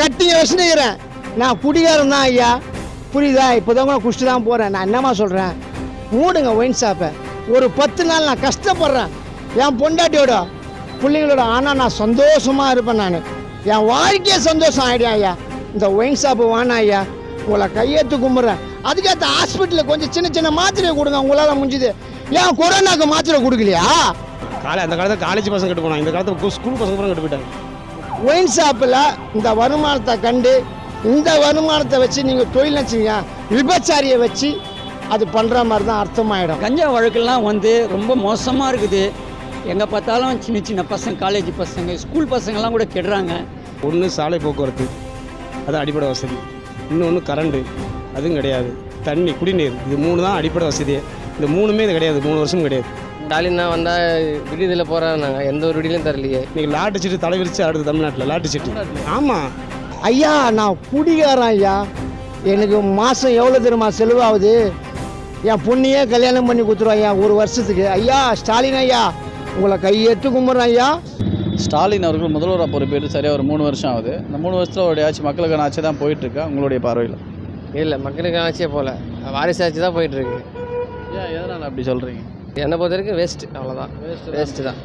கட்டிங்க வச்சுக்கிறேன் நான் குடிகாரன் தான் ஐயா. புரியுதா? இப்போதான் கூட குடிச்சிட்டு தான் போகிறேன் நான் என்னம்மா சொல்கிறேன் மூடுங்க ஒயின் ஷாப்பை ஒரு பத்து நாள் நான் கஷ்டப்படுறேன். என் பொண்டாட்டியோட பிள்ளைங்களோட ஆனால் நான் சந்தோஷமாக இருப்பேன் நான். என் வாழ்க்கையே சந்தோஷம் ஆகிடும் ஐயா. இந்த ஒயின் ஷாப்பு வேணாம் ஐயா. உங்களை கையெழுத்து கும்பிட்றேன். அதுக்கேற்ற ஹாஸ்பிட்டலில் கொஞ்சம் சின்ன சின்ன மாத்திரையை கொடுங்க. உங்களால் முடிஞ்சுது. ஏன் கொரோனாக்கு மாத்திரை கொடுக்கலையா? காலை அந்த காலத்தில் காலேஜ் பசங்க கட்டு போனாங்க. இந்த காலத்தில் ஸ்கூல் பசங்க கூட கட்டு போயிட்டாங்க. ஒயின் ஷாப்பில் இந்த வருமானத்தை கண்டு இந்த வருமானத்தை வச்சு நீங்கள் தொழில் வச்சுங்க விபச்சாரியை வச்சு அது பண்ணுற மாதிரி தான் அர்த்தமாயிடும். கஞ்சா வழக்கெல்லாம் வந்து ரொம்ப மோசமாக இருக்குது. எங்கே பார்த்தாலும் சின்ன சின்ன பசங்க காலேஜ் பசங்க ஸ்கூல் பசங்கெல்லாம் கூட கெடுறாங்க. ஒன்று சாலை போக்குவரத்து அது அடிப்படை வசதி. இன்னொன்று கரண்டு அதுவும் கிடையாது. தண்ணி குடிநீர் இது மூணு தான் அடிப்படை வசதியே இந்த மூணுமே இது கிடையாது மூணு வருஷம் கிடையாது. ஸ்டாலின் தான் வந்தால் விடுதியில் போகிறாங்க எந்த ஒரு விடுதியிலும் தரலையே. இன்னைக்கு லாட்டு சீட்டு தலைவிரிச்சு அடுத்து தமிழ்நாட்டில் லாட்டு சீட்டு. ஆமாம் ஐயா நான் குடிகாரன் ஐயா. எனக்கு மாதம் எவ்வளோ தெரியுமா செலவாகுது? என் பொண்ணையே கல்யாணம் பண்ணி கொடுத்துருவோம் ஐயா ஒரு வருஷத்துக்கு. ஐயா ஸ்டாலின் ஐயா உங்களை கையெடுத்து கும்பிட்றேன் ஐயா. ஸ்டாலின் அவர்கள் முதல்வராக பொறுப்பேற்று சரியாக ஒரு மூணு வருஷம் ஆகுது. இந்த மூணு வருஷத்தில் அவருடைய ஆட்சி மக்களுக்கான ஆட்சி தான் போயிட்டுருக்கா. உங்களுடைய பார்வையில். இல்லை மக்களுக்கு ஆட்சியே போகல வாரிசு ஆட்சி தான் போயிட்டுருக்கு. ஏன் எதனால் அப்படி சொல்கிறீங்க என்னை பொறுத்த வரைக்கும் வேஸ்ட் அவ்வளோதான் வேஸ்ட்டு தான்.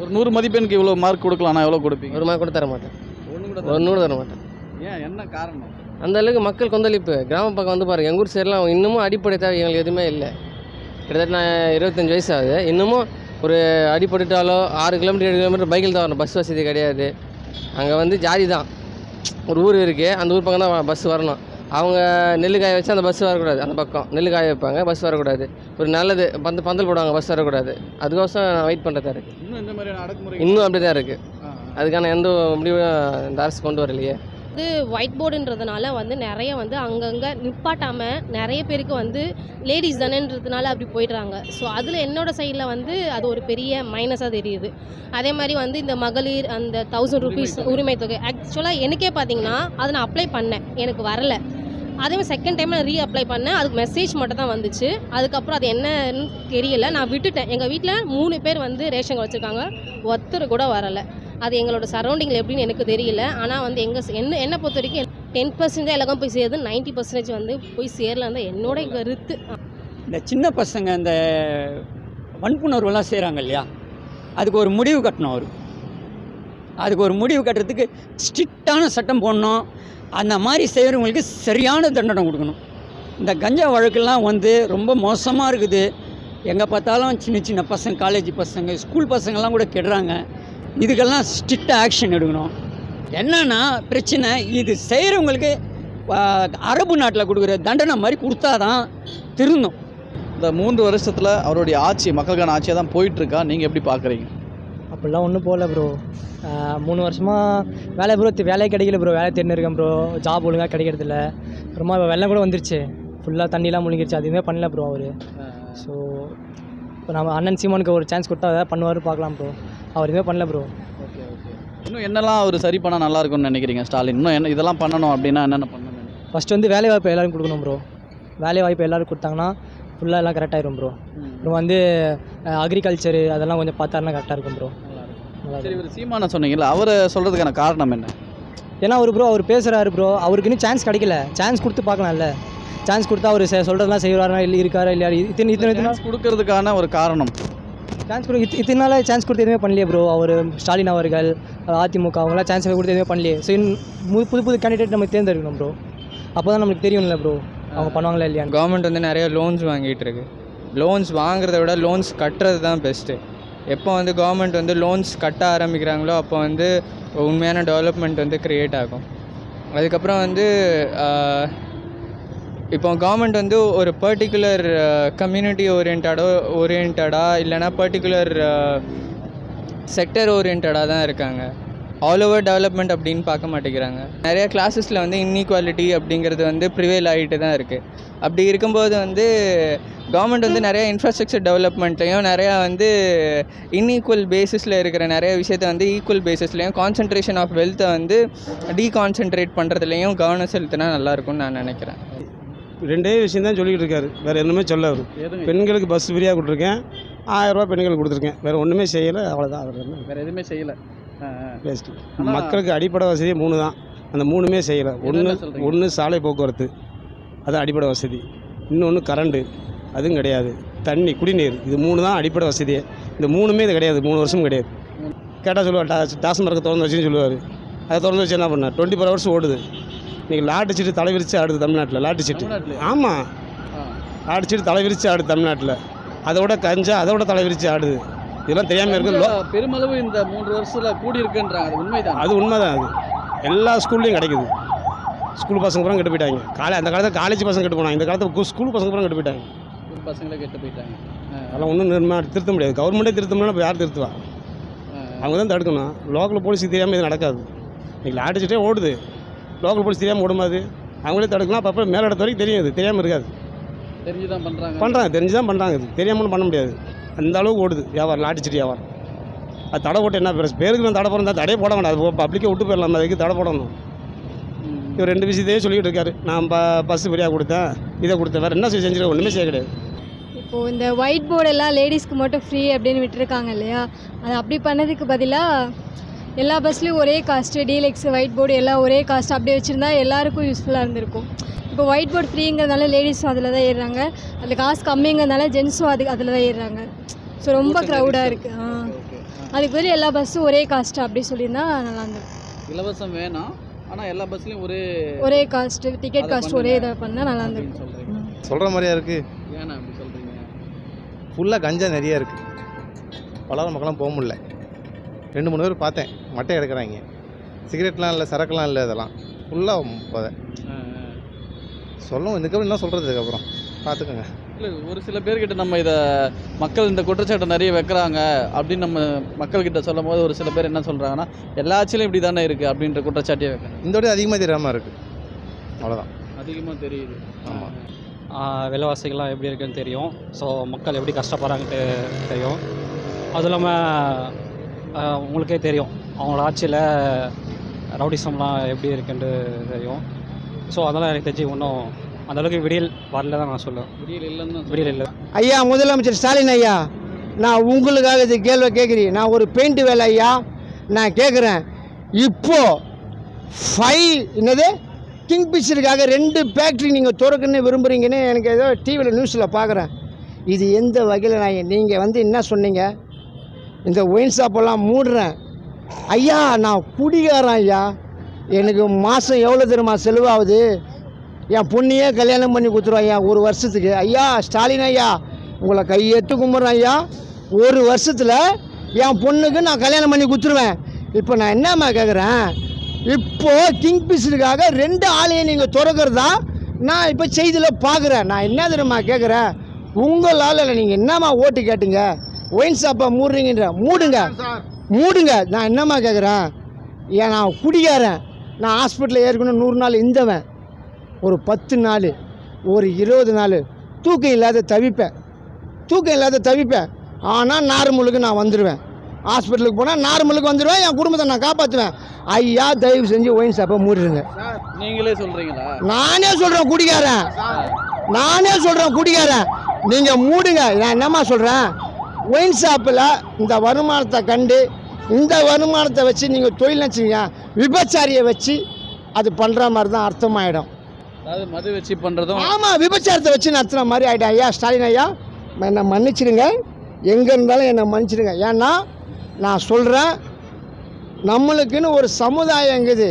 ஒரு நூறு மதிப்பெண்ணுக்கு இவ்வளோ மார்க் கொடுக்கலாம்னா எவ்வளோ கொடுப்பீங்க? ஒரு மார்க் கூட தர மாட்டேன். ஒன்று கூட ஒரு நூறு தர மாட்டேன். ஏன்? என்ன காரணம்? அந்த அளவுக்கு மக்கள் கொந்தளிப்பு. கிராம பக்கம் வந்து பாருங்கள் எங்கள் ஊர் சைடெலாம் இன்னமும் அடிப்படை தேவை எங்களுக்கு எதுவுமே இல்லை. கிட்டத்தட்ட நான் இருபத்தஞ்சி வயசு ஆகுது. இன்னமும் ஒரு அடிப்பட்டுட்டாலோ ஆறு கிலோமீட்டர் ஏழு கிலோமீட்டர் பைக்கில் தான் வரணும். பஸ் வசதி கிடையாது. அங்கே வந்து ஜாதி தான். ஒரு ஊர் இருக்குது அந்த ஊர் பக்கம் தான் பஸ் வரணும். அவங்க நெல் காய வச்சு அந்த பஸ் வரக்கூடாது. அந்த பக்கம் நெல் காய வைப்பாங்க பஸ் வரக்கூடாது. ஒரு நல்லது பந்து பந்தல் போடுவாங்க பஸ் வரக்கூடாது. அதுக்கோசரம் நான் வெயிட் பண்ணுறதா இருக்குது இன்னும் இந்த மாதிரியான அடக்குமுறை இன்னும் அப்படி தான் இருக்குது அதுக்கான எந்த முடிவும் இந்த அரசு கொண்டு வரலையே. வந்து ஒயிட் போர்டுன்றதுனால வந்து நிறைய வந்து அங்கங்கே நிப்பாட்டாமல் நிறைய பேருக்கு வந்து லேடிஸ் தானேன்றதுனால அப்படி போயிடுறாங்க. ஸோ அதில் என்னோட சைடில் வந்து அது ஒரு பெரிய மைனஸாக தெரியுது. அதே மாதிரி வந்து இந்த மகளிர் அந்த தௌசண்ட் ருபீஸ் உரிமை தொகை ஆக்சுவலாக எனக்கே பார்த்தீங்கன்னா அதை நான் அப்ளை பண்ணேன். எனக்கு வரல. அதே மாதிரி செகண்ட் டைம் நான் ரீ அப்ளை பண்ணேன். அதுக்கு மெசேஜ் மட்டும் தான் வந்துச்சு. அதுக்கப்புறம் அது என்னன்னு தெரியல. நான் விட்டுட்டேன். எங்கள் வீட்டில் மூணு பேர் வந்து ரேஷன் வச்சுருக்காங்க. ஒருத்தர் கூட வரலை. அது எங்களோட சரௌண்டிங்கில் எப்படின்னு எனக்கு தெரியல. ஆனால் வந்து எங்கள் என்ன என்னை பொறுத்த வரைக்கும் டென் பர்சன்டேஜ் எல்லாருக்கும் போய் சேருது நைன்ட்டி பர்சன்டேஜ் வந்து போய் சேரல தான் என்னோட கருத்து. இந்த சின்ன பசங்க இந்த வன்புணர்வுலாம் செய்கிறாங்க இல்லையா? அதுக்கு ஒரு முடிவு கட்டணும் அவருக்கு அதுக்கு ஒரு முடிவு கட்டுறதுக்கு ஸ்ட்ரிக்டான சட்டம் போடணும். அந்த மாதிரி செய்கிறவங்களுக்கு சரியான தண்டனை கொடுக்கணும். இந்த கஞ்சா வழக்கெல்லாம் வந்து ரொம்ப மோசமாக இருக்குது. எங்கே பார்த்தாலும் சின்ன சின்ன பசங்க காலேஜ் பசங்க ஸ்கூல் பசங்கள்லாம் கூட கெடுறாங்க. இதுக்கெல்லாம் ஸ்ட்ரிக்டாக ஆக்ஷன் எடுக்கணும். என்னென்னா பிரச்சனை இது செய்கிறவங்களுக்கு அரபு நாட்டில் கொடுக்குற தண்டனை மாதிரி கொடுத்தா தான் திருந்தும். இந்த மூன்று வருஷத்தில் அவருடைய ஆட்சி மக்களுக்கான ஆட்சியாக தான் போயிட்டுருக்கா நீங்கள் எப்படி பார்க்குறீங்க அப்படிலாம் ஒன்றும் போகல ப்ரோ மூணு வருஷமாக வேலை ப்ரோ வேலையே கிடைக்கல ப்ரோ வேலை தேடின்னு இருக்கேன் ப்ரோ ஜாப் ஒழுங்காக கிடைக்கிறதில்ல. அப்புறமா இப்போ வெள்ளம் கூட வந்துருச்சு. ஃபுல்லாக தண்ணிலாம் முழுங்கிருச்சு. அதுவுமே பண்ணல ப்ரோ அவர். ஸோ இப்போ நம்ம அண்ணன் சீமானுக்கு ஒரு சான்ஸ் கொடுத்தா எதாவது பண்ணுவார் பார்க்கலாம் ப்ரோ அவர் எதுவுமே பண்ணல ப்ரோ ஓகே ஓகே. இன்னும் என்னெல்லாம் அவர் சரி பண்ணால் நல்லா இருக்கும்னு நினைக்கிறீங்க ஸ்டாலின்? இன்னும் என்ன இதெல்லாம் பண்ணணும் அப்படின்னா என்னென்ன பண்ணணும்? ஃபஸ்ட்டு வந்து வேலை வாய்ப்பு எல்லாரும் கொடுக்கணும் ப்ரோ வேலை வாய்ப்பு எல்லாரும் கொடுத்தாங்கன்னா ஃபுல்லாக எல்லாம் கரெக்டாயிரும் ப்ரோ அப்புறம் வந்து அக்ரிகல்ச்சரு அதெல்லாம் கொஞ்சம் பார்த்தாருன்னா கரெக்டாக இருக்கும் ப்ரோ சரி இவர் சீமான சொன்னீங்கல்ல அவரை சொல்கிறதுக்கான காரணம் என்ன? ஏன்னா அவர் ப்ரோ அவர் பேசுகிறாரு ப்ரோ அவருக்கு இன்னும் சான்ஸ் கிடைக்கல. சான்ஸ் கொடுத்து பார்க்கலாம்ல. சான்ஸ் கொடுத்தா அவர் சொல்கிறதெல்லாம் செய்வாரா இல்லை இருக்காரா இல்லையா? இத்தனை இத்தனை சான்ஸ் கொடுக்கறதுக்கான ஒரு காரணம். சான்ஸ் கொடு இத்த- இத்தனை நாள் சான்ஸ் கொடுத்து எதுவுமே பண்ணலையே ப்ரோ அவர் ஸ்டாலின் அவர்கள் அதிமுக அவங்களாம் சான்ஸ் கொடுத்து எதுவுமே பண்ணலையே. ஸோ புது புது கேண்டிடேட் நம்ம தேர்ந்தெடுக்கணும் ப்ரோ அப்போ தான் நம்மளுக்கு தெரியும்ல ப்ரோ அவங்க பண்ணுவாங்களா இல்லையா கவர்மெண்ட் வந்து நிறைய லோன்ஸ் வாங்கிட்டு இருக்கு. லோன்ஸ் வாங்குறத விட லோன்ஸ் கட்டுறது தான் பெஸ்ட்டு எப்போ வந்து கவர்மெண்ட் வந்து லோன்ஸ் கட்ட ஆரம்பிக்கிறாங்களோ அப்போ வந்து உண்மையான டெவலப்மெண்ட் வந்து க்ரியேட் ஆகும். அதுக்கப்புறம் வந்து இப்போ கவர்மெண்ட் வந்து ஒரு பர்டிகுலர் கம்யூனிட்டி ஓரியன்டாடோ ஓரியன்டாக இல்லைனா பர்டிகுலர் செக்டர் ஓரியன்டாக தான் இருக்காங்க. ஆல் ஓவர் டெவலப்மெண்ட் அப்படின்னு பார்க்க மாட்டேங்கிறாங்க. நிறைய கிளாஸஸில் வந்து இன்இக்வாலிட்டி அப்படிங்கிறது வந்து ப்ரிவேல் ஆகிட்டு தான் இருக்குது அப்படி இருக்கும்போது வந்து கவர்மெண்ட் வந்து நிறைய இன்ஃப்ராஸ்ட்ரக்சர் டெவலப்மெண்ட்லையும் நிறையா வந்து இன்ஈக்குவல் பேசிஸில் இருக்கிற நிறைய விஷயத்த வந்து ஈக்குவல் பேசிஸ்லையும் கான்சன்ட்ரேஷன் ஆஃப் வெல்த்தை வந்து டீகான்சென்ட்ரேட் பண்ணுறதுலையும் கவனம் செலுத்தினா நல்லாயிருக்கும்னு நான் நினைக்கிறேன். ரெண்டே விஷயம் தான் சொல்லிக்கிட்டு இருக்காரு. வேறு எதுவுமே சொல்ல அவர். பெண்களுக்கு பஸ் ஃப்ரீயாக கொடுத்துருக்கேன். ஆயிரம் ரூபாய் பெண்களுக்கு கொடுத்துருக்கேன். வேறு ஒன்றுமே செய்யலை. அவ்வளோதான் அவர் வேறு எதுவுமே செய்யலை. வேஸ்ட்டு மக்களுக்கு அடிப்படை வசதி மூணு தான். அந்த மூணுமே செய்யலை. ஒன்று? ஒன்று சாலை போக்குவரத்து. அது அடிப்படை வசதி. இன்னொன்று கரண்டு. அதுவும் கிடையாது. தண்ணி குடிநீர். இது மூணு தான் அடிப்படை வசதியே. இந்த மூணுமே இது கிடையாது. மூணு வருஷம் கிடையாது. கேட்டால் சொல்லுவார் டா டாஸ்மார்க்கை திறந்து வச்சுன்னு சொல்லுவார். அதை திறந்து வச்சு என்ன பண்ணார்? டுவெண்ட்டி ஃபோர் ஹவர்ஸ் ஓடுது. இன்றைக்கி லாட்டு சீட்டு தலை விரிச்சு ஆடுது தமிழ்நாட்டில் லாட்டு சீட்டு? ஆமாம். லாட்டு சீட்டு தலை விரிச்சு ஆடுது தமிழ்நாட்டில். அதோட கஞ்சா அதோட தலை விரிச்சு ஆடுது. இதெல்லாம் தெரியாமல் இருக்கு. பெருமளவு இந்த மூன்று வருஷத்துல கூடி இருக்குன்றாங்க அது உண்மைதான். அது உண்மைதான் அது. எல்லா ஸ்கூல்லையும் கிடைக்குது. ஸ்கூல் பசங்க பூரா கெட்டு போயிட்டாங்க. காலை அந்த காலத்தில் காலேஜ் பசங்க கெட்டு போனாங்க. இந்த காலத்தில் ஸ்கூல் பசங்க பூரா கெட்டு போயிட்டாங்க. ஊர் பசங்களே கெட்டு போயிட்டாங்க. அதெல்லாம் ஒன்றும் நிர்மா திருத்த முடியாது. கவர்மெண்ட்டே திருத்தம்னா இப்போ யார் திருத்துவா. அவங்க தான் தடுக்கணும். லோக்கல் போலீஸுக்கு தெரியாமல் இது நடக்காது. இன்னைக்கு அடிச்சுட்டே ஓடுது. லோக்கல் போலீஸ் தெரியாமல் ஓடுமாது அவங்களே தடுக்கலாம். அப்போ மேலே இடத்து வரைக்கும் தெரியும். இது தெரியாமல் இருக்காது. தெரிஞ்சுதான் பண்றாங்க. பண்ணுறாங்க தெரிஞ்சு தான் பண்ணுறாங்க இது தெரியாமலும் பண்ண முடியாது. அந்த அளவுக்கு ஓடுது வியாபாரம் லாட்டிச்சிட்டு வியாபாரம். அது தடை போட்டு என்ன பெருசு பேருக்கு நான் தடை போடுறேன் தடையே போட வேண்டாம் அது பப்ளிக்கே விட்டு போயிடலாம். அதுக்கு தடை போடணும். இவர் ரெண்டு விஷயத்தையே சொல்லிக்கிட்டு இருக்காரு. நான் ப பஸ் ஃப்ரீயாக கொடுத்தேன் இதை கொடுத்தேன். வேறு என்ன செஞ்சிருக்கேன் ஒன்றுமே செய்ய கிடையாது. இப்போது இந்த ஒயிட் போர்டு எல்லாம் லேடிஸ்க்கு மட்டும் ஃப்ரீ அப்படின்னு விட்டுருக்காங்க இல்லையா? அது அப்படி பண்ணதுக்கு பதிலாக எல்லா பஸ்லேயும் ஒரே காஸ்ட்டு டீலெக்ஸ் ஒயிட் போர்டு எல்லாம் ஒரே காஸ்ட் அப்படியே வச்சுருந்தா எல்லாருக்கும் யூஸ்ஃபுல்லாக இருந்திருக்கும். இப்போ ஒயிட் போர்டு ஃப்ரீங்கிறதுனால லேடிஸும் அதில் தான் ஏறுறாங்க. அதில் காசு கம்மிங்கிறதுனால ஜென்ஸும் அது அதில் தான் ஏறுறாங்க. ஸோ ரொம்ப க்ரௌடாக. இருக்குது ஆ. அதுக்கு பதில் எல்லா பஸ்ஸும் ஒரே காஸ்ட்டு அப்படி சொல்லியிருந்தா நல்லா இருந்திருக்கும் இலவசம் வேணாம். ஆனா எல்லா பஸ்லயும் ஒரே ஒரே காஸ்ட்டு டிக்கெட் காஸ்ட் ஒரே. இதை பண்ணால் நல்லா அப்படின்னு இருந்திருக்கும் சொல்றீங்க. ம். சொல்கிற மாதிரியா இருக்குது ஏன்னா அப்படி சொல்றீங்க? ஃபுல்லாக கஞ்சா நிறைய இருக்குது பலவர மக்கள்லாம் போக முடியல. ரெண்டு மூணு பேர் பார்த்தேன். மட்டை எடுக்கிறாங்க. சிகரெட்லாம் இல்லை சரக்குலாம் இல்லை இதெல்லாம். ஃபுல்லாக போதை. சொல்லவும் இதுக்கப்புறம் என்ன சொல்கிறது இதுக்கப்புறம் பார்த்துக்கோங்க. இல்ல ஒரு சில பேர்கிட்ட நம்ம இதை மக்கள் இந்த குற்றச்சாட்டை நிறைய வைக்கிறாங்க அப்படின்னு நம்ம மக்கள்கிட்ட சொல்லும் போது ஒரு சில பேர் என்ன சொல்றாங்கன்னா எல்லா ஆட்சியிலும் இப்படி தானே இருக்கு அப்படின்ற குற்றச்சாட்டே வைக்கிறாங்க. இந்த விட அதிகமாக தெரியாமல் இருக்குது அவ்வளோதான் அதிகமாக தெரியுது. ஆமாம் விலைவாசிகள்லாம் எப்படி இருக்குன்னு தெரியும். ஸோ மக்கள் எப்படி கஷ்டப்படுறாங்கன்ட்டு தெரியும். அதுவும் இல்லாமல் உங்களுக்கே தெரியும். அவங்களோட ஆட்சியில் ரவுடிசம்லாம் எப்படி இருக்குன்ட்டு தெரியும். ஸோ அதெல்லாம் எனக்கு தெரிஞ்சு இன்னும் அந்தளவுக்கு விடியல் வரல தான் நான் சொல்லுவேன். விடியல் இல்லைன்னு விடியல் இல்லை. ஐயா முதலமைச்சர் ஸ்டாலின் ஐயா நான் உங்களுக்காக இது கேள்வி கேட்குறீங்க நான் ஒரு பெயிண்ட் வேலை ஐயா நான் கேட்குறேன். இப்போ ஃபைவ் என்னது? கிங் பிக்சருக்காக ரெண்டு ஃபேக்ட்ரி நீங்கள் திறக்கணும்னு விரும்புகிறீங்கன்னு எனக்கு ஏதோ டிவியில் நியூஸில் பார்க்குறேன் இது எந்த வகையில் நான் நீங்கள் வந்து என்ன சொன்னீங்க? இந்த ஒயின் ஷாப்பெல்லாம் மூடுறேன். ஐயா நான் குடிகாரன் ஐயா. எனக்கு மாதம் எவ்வளோ தெரியுமா செலவாகுது என் பொண்ணையே கல்யாணம் பண்ணி கொடுத்துருவோம் ஐயா. ஒரு வருஷத்துக்கு. ஐயா ஸ்டாலின் ஐயா உங்களை கையெட்டு கும்பிட்றேன் ஐயா. ஒரு வருஷத்தில் என் பொண்ணுக்கு நான் கல்யாணம் பண்ணி கொடுத்துருவேன். இப்போ நான் என்னம்மா கேட்குறேன் இப்போ கிங் ரெண்டு ஆலையை நீங்கள் திறக்கிறதா நான் இப்போ செய்தியில் பார்க்குறேன் நான் என்ன தெரியுமா கேட்குறேன் உங்களால் நீங்கள் என்னம்மா ஓட்டு கேட்டுங்க? ஒயின் ஷாப்பை மூடுறீங்கன்ற மூடுங்க. மூடுங்க. நான் என்னம்மா கேட்குறேன் ஏன் நான் குடிகாரன். நான் ஹாஸ்பிட்டலில் ஏற்கனவே நூறு நாள் இருந்தவன். ஒரு பத்து நாள் ஒரு இருபது நாள் தூக்கம் இல்லாத தவிப்பேன். தூக்கம் இல்லாத தவிப்பேன். ஆனால் நார்மலுக்கு நான் வந்துடுவேன் ஹாஸ்பிட்டலுக்கு போனால் நார்மலுக்கு வந்துடுவேன் என் குடும்பத்தை நான் காப்பாற்றுவேன் ஐயா தயவு செஞ்சு ஒயின் ஷாப்பை மூடிடுங்க நீங்களே சொல்றீங்களா? நானே சொல்கிறேன் குடிகாரன். நானே சொல்கிறேன் குடிகாரன். நீங்கள் மூடுங்க நான் என்னம்மா சொல்கிறேன் ஒயின் ஷாப்பில் இந்த வருமானத்தை கண்டு இந்த வருமானத்தை வச்சு நீங்கள் தொழில் நினச்சிங்க விபச்சாரியை வச்சு அது பண்ணுற மாதிரி தான் அர்த்தமாயிடும். அதாவது மது வச்சு பண்ணுறதும் ஆமாம் விபச்சாரத்தை வச்சு நடத்துன மாதிரி ஆகிட்டேன் ஐயா ஸ்டாலின் ஐயா என்னை மன்னிச்சிடுங்க. எங்கே இருந்தாலும் என்னை மன்னிச்சிடுங்க. ஏன்னா நான் சொல்கிறேன் நம்மளுக்குன்னு ஒரு சமுதாயம் இருக்குது.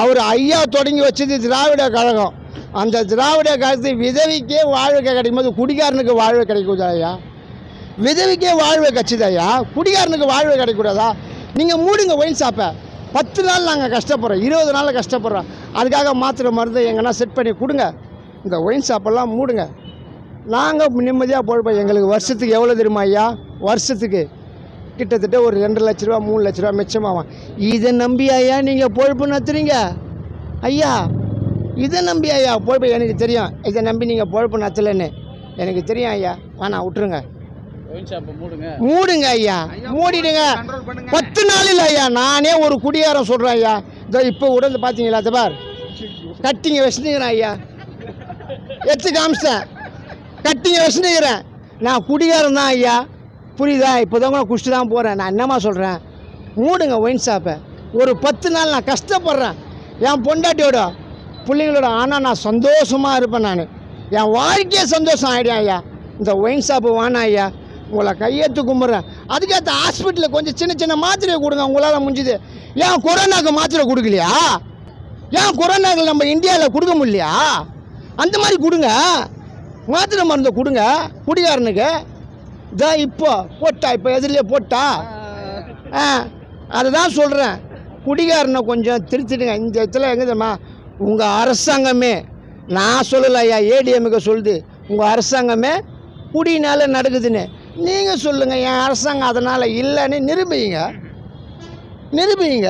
அவர் ஐயா தொடங்கி வச்சது திராவிட கழகம். அந்த திராவிட கழகத்தை விதவிக்கே வாழ்வு கிடைக்கும் போது குடிகாரனுக்கு வாழ்வு கிடைக்குதா ஐயா? விதவிக்கே வாழ்வு கட்சிதா ஐயா? குடிகாரனுக்கு வாழ்வு கிடைக்கூடாதா நீங்கள் மூடுங்க ஒயின் ஷாப்பை பத்து நாள் நாங்கள் கஷ்டப்படுறோம். இருபது நாள் கஷ்டப்படுறோம். அதுக்காக மாத்திரை மருந்து எங்கன்னா செட் பண்ணி கொடுங்க. இந்த ஒயின் ஷாப்பெல்லாம் மூடுங்க. நாங்கள் நிம்மதியாக பொழைப்போம் எங்களுக்கு வருஷத்துக்கு எவ்வளோ தெரியுமா ஐயா? வருஷத்துக்கு கிட்டத்தட்ட ஒரு ரெண்டு லட்ச ரூபா மூணு லட்ச ரூபா மிச்சமாகும். இதை நம்பி ஐயா நீங்கள் பொழப்பு நடத்துறீங்க ஐயா இதை நம்பி ஐயா பொழப்பு எனக்கு தெரியும். இதை நம்பி நீங்கள் பொழப்பு நடத்தலைன்னு எனக்கு தெரியும் ஐயா. வேணாம் விட்டுருங்க. மூடுங்க. ஐயா மூடிடுங்க. பத்து நாளில் ஐயா நானே ஒரு குடியாரம் சொல்கிறேன் ஐயா. இதோ இப்போ உடந்து பார்த்தீங்களா அது பார். கட்டிங்க வச்சுனுக்கிறேன் ஐயா. எடுத்து காமிச்சிட்டேன். கட்டிங்க வச்சுனுக்கிறேன் நான் குடிகாரன் தான் ஐயா. புரியுதா? இப்போ தான் கூட குடிச்சிட்டு தான் போகிறேன் நான் என்னம்மா சொல்கிறேன் மூடுங்க ஒயின் ஷாப்பை ஒரு பத்து நாள் நான் கஷ்டப்படுறேன். என் பொண்டாட்டியோட பிள்ளைங்களோட ஆனால் நான் சந்தோஷமாக இருப்பேன் நான். என் வாழ்க்கையே சந்தோஷம் ஆகிடும் ஐயா. இந்த ஒயின் ஷாப்பு வேணாம் ஐயா. உங்களை கையெழுத்து கும்பிட்றேன். அதுக்கேற்ற ஹாஸ்பிட்டலில் கொஞ்சம் சின்ன சின்ன மாத்திரையை கொடுங்க உங்களால் முடிஞ்சுது. ஏன் கொரோனாக்கு மாத்திரை கொடுக்கலையா? ஏன் கொரோனாக்கு நம்ம இந்தியாவில் கொடுக்க முடியலையா? அந்த மாதிரி கொடுங்க. மாத்திரை மருந்தை கொடுங்க குடிகாரனுக்கு. இதான் இப்போ போட்டா இப்போ எதிரிலே போட்டா? ஆ அதை தான் சொல்கிறேன் குடிகாரனை கொஞ்சம் திருத்திடுங்க. இந்த இடத்துல எங்கே தெரியுமா? உங்கள் அரசாங்கமே நான் சொல்லலை ஐயா ஏடிஎம்க்கு சொல்லுது. உங்கள் அரசாங்கமே குடினால நடக்குதுன்னு. நீங்கள் சொல்லுங்கள் என் அரசாங்கம் அதனால் இல்லைன்னு நிரூபிங்க. நிரூபிங்க.